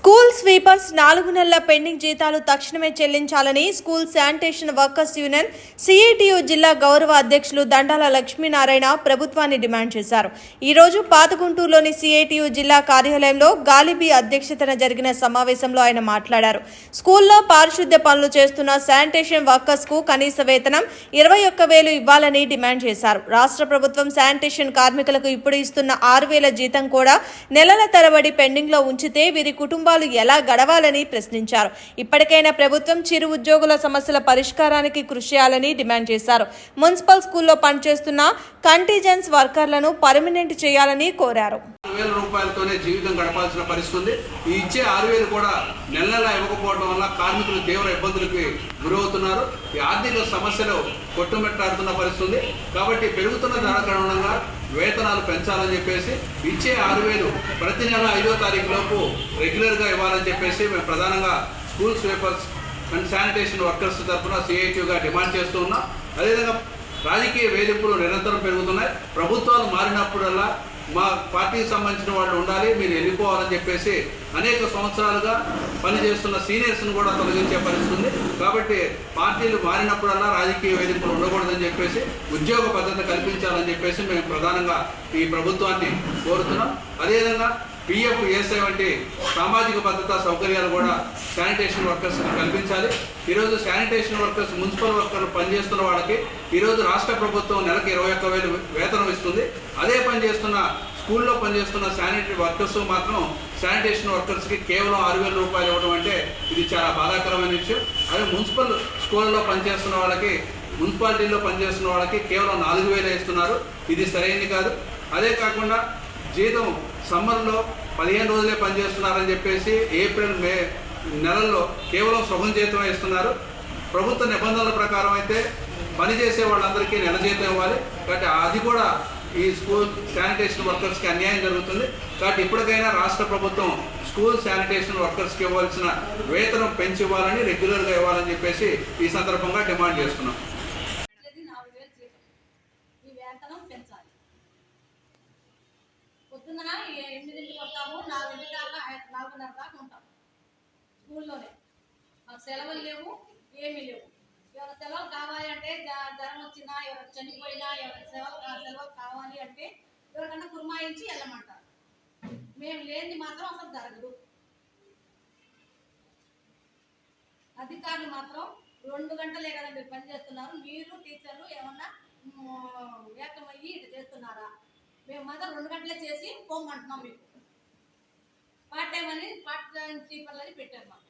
School sweepers నాలుగు నెలల pending జీతాలు తక్షణమే చెల్లించాలని school sanitation workers union CITU జిల్లా గౌరవ అధ్యక్షులు దండాల లక్ష్మీనారాయణ ప్రభుత్వాన్ని డిమాండ్ చేశారు. ఈరోజు పాతగుంటూరులోని సిఐటియు జిల్లా కార్యాలయంలో గాలిబీ అధ్యక్షతన జరిగిన సమావేశంలో ఆయన మాట్లాడారు. స్కూల్లో పారిశుద్ధ్య పనులు చేస్తున్న శానిటేషన్ వర్కర్స్కు కనీస వేతనం ఇరవై ఒక్క వేలు ఇవ్వాలని డిమాండ్ చేశారు. రాష్ట్ర ప్రభుత్వం శానిటేషన్ కార్మికులకు ఇప్పుడు ఇస్తున్న ఆరు వేల జీతం కూడా నెలల తరబడి పెండింగ్లో ఉంచితే వీరి కుటుంబాలు ఎలా గడవాలని ప్రశ్నించారు. ఇప్పటికైనా ప్రభుత్వం చిరు ఉద్యోగుల సమస్యల పరిష్కారానికి కృషి చేయాలని డిమాండ్ చేశారు. మున్సిపల్ స్కూల్లో పనిచేస్తున్న కంటిజెన్స్ వర్కర్లను పర్మనెంట్ చేయాలని కోరారు. వేల రూపాయలతోనే జీవితం గడపాల్సిన పరిస్థితి ఉంది. ఈ ఇచ్చే ఆరు వేలు కూడా నెల నెల ఇవ్వకపోవడం వల్ల కార్మికులు తీవ్ర ఇబ్బందులకి గురవుతున్నారు. ఈ ఆర్థిక సమస్యలు కొట్టుమెట్టాడుతున్న పరిస్థితి ఉంది. కాబట్టి పెరుగుతున్న ధర కారణంగా వేతనాలు పెంచాలని చెప్పేసి ఇచ్చే ఆరు వేలు ప్రతి నెల ఐదో తారీఖు లోపు రెగ్యులర్గా ఇవ్వాలని చెప్పేసి మేము ప్రధానంగా school sweepers and sanitation workers తరఫున సిఐటిగా డిమాండ్ చేస్తూ ఉన్నాం. అదేవిధంగా రాజకీయ వేధింపులు నిరంతరం పెరుగుతున్నాయి. ప్రభుత్వాలు మారినప్పుడల్లా మా పార్టీకి సంబంధించిన వాళ్ళు ఉండాలి మీరు వెళ్ళిపోవాలని చెప్పేసి అనేక సంవత్సరాలుగా పనిచేస్తున్న సీనియర్స్ను కూడా తొలగించే పరిస్థితి ఉంది. కాబట్టి పార్టీలు మారినప్పుడల్లా రాజకీయ వేధింపులు ఉండకూడదని చెప్పేసి ఉద్యోగ భద్రత కల్పించాలని చెప్పేసి మేము ప్రధానంగా ఈ ప్రభుత్వాన్ని కోరుతున్నాం. అదేవిధంగా పిఎఫ్ ఏఎస్ఐ వంటి సామాజిక భద్రతా సౌకర్యాలు కూడా శానిటేషన్ వర్కర్స్కి కల్పించాలి. ఈరోజు శానిటేషన్ వర్కర్స్ మున్సిపల్ వర్కర్లు పనిచేస్తున్న వాళ్ళకి ఈరోజు రాష్ట్ర ప్రభుత్వం నెలకు ఇరవై ఒక్క వేలు వేతనం ఇస్తుంది. అదే పని చేస్తున్న స్కూల్లో పనిచేస్తున్న శానిటరీ వర్కర్స్ మాత్రం శానిటేషన్ వర్కర్స్కి కేవలం ఆరు వేల రూపాయలు ఇవ్వడం అంటే ఇది చాలా బాధాకరమైన విషయం. అదే మున్సిపల్ స్కూళ్ళలో పనిచేస్తున్న వాళ్ళకి మున్సిపాలిటీలో పనిచేస్తున్న వాళ్ళకి కేవలం నాలుగు వేలు ఇస్తున్నారు. ఇది సరైనది కాదు. అదే కాకుండా జీతం సమ్మర్లో పదిహేను రోజులే పనిచేస్తున్నారని చెప్పేసి ఏప్రిల్ మే నెలల్లో కేవలం సగం జీతం ఇస్తున్నారు. ప్రభుత్వ నిబంధనల ప్రకారం అయితే పనిచేసే వాళ్ళందరికీ నెల జీతం ఇవ్వాలి. కాబట్టి అది కూడా ఈ స్కూల్ శానిటేషన్ వర్కర్స్కి అన్యాయం జరుగుతుంది. కాబట్టి ఇప్పటికైనా రాష్ట్ర ప్రభుత్వం స్కూల్ శానిటేషన్ వర్కర్స్కి ఇవ్వాల్సిన వేతనం పెంచి ఇవ్వాలని రెగ్యులర్గా ఇవ్వాలని చెప్పేసి ఈ సందర్భంగా డిమాండ్ చేస్తున్నాం. వచ్చేది పొద్దున్న ఎనిమిదింటికి వస్తాము నాలుగింటి దాకా నాలుగున్నర దాకా ఉంటాం. స్కూల్లోనే. మాకు సెలవులు లేవు ఏమీ లేవు. ఎవరి సెలవులు కావాలి అంటే జ్వరం వచ్చినా ఎవరికి చనిపోయినా ఎవరి సెలవు సెలవులు కావాలి అంటే ఎవరికన్నా కుర్మాయించి వెళ్ళమంటారు. మేము లేనిది మాత్రం అసలు జరగదు. అధికారులు మాత్రం రెండు గంటలే కదా మీరు పని చేస్తున్నారు. మీరు టీచర్లు ఏమన్నా ఏకమయ్యి ఇది చేస్తున్నారా? మేము మాత్రం రెండు గంటలే చేసి పోమంటున్నాం మీకు. పార్ట్ టైం అని పార్ట్ టైం స్లీపర్లు అని పెట్టారు మాకు.